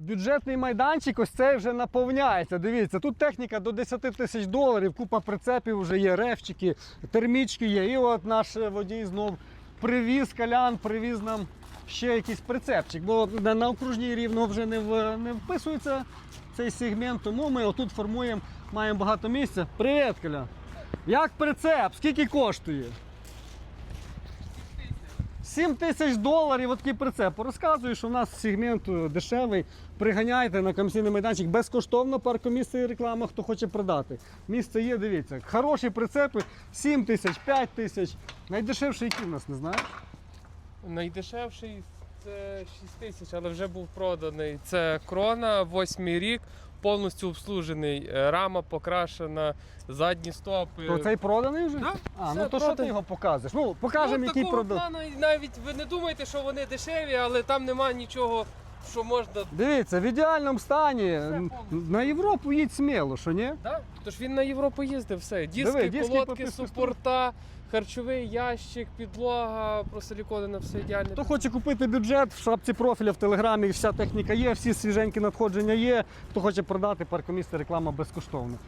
Бюджетний майданчик ось цей вже наповняється. Дивіться, тут техніка до 10 тисяч доларів, купа прицепів вже є, рефчики, термічки є. І от наш е, водій знов привіз калян, привіз нам ще якийсь прицепчик. Бо на, окружній рівно вже не, в, не вписується цей сегмент, тому ми отут формуємо, маємо багато місця. Привіт, Коля! Як прицеп? Скільки коштує? 7 тисяч доларів такий прицеп. Розказую, що в нас сегмент е, дешевий. Приганяйте на комісійний майданчик безкоштовно паркомісце і реклама, хто хоче продати. Місце є, дивіться. Хороші прицепи 7 тисяч, 5 тисяч. Найдешевший який в нас не знаєш? Найдешевший це 6 тисяч, але вже був проданий. Це крона, восьмий рік, повністю обслужений. Е, Рама покрашена, задні стопи. То цей проданий вже? Да, а, все, ну то що ти його показуєш? Ну, покажемо, ну, який продав. навіть ви не думаєте, що вони дешеві, але там немає нічого, що можна. Дивіться, в ідеальному стані. На Європу їдь сміло, що ні? Так, Тож він на Європу їздив, все. Диски, диски колодки, супорта, харчовий ящик, підлога, просиліконена, все ідеально. Хто хоче купити бюджет, в шапці профіля в телеграмі вся техніка є, всі свіженькі надходження є. Хто хоче продати паркомісце, реклама безкоштовна.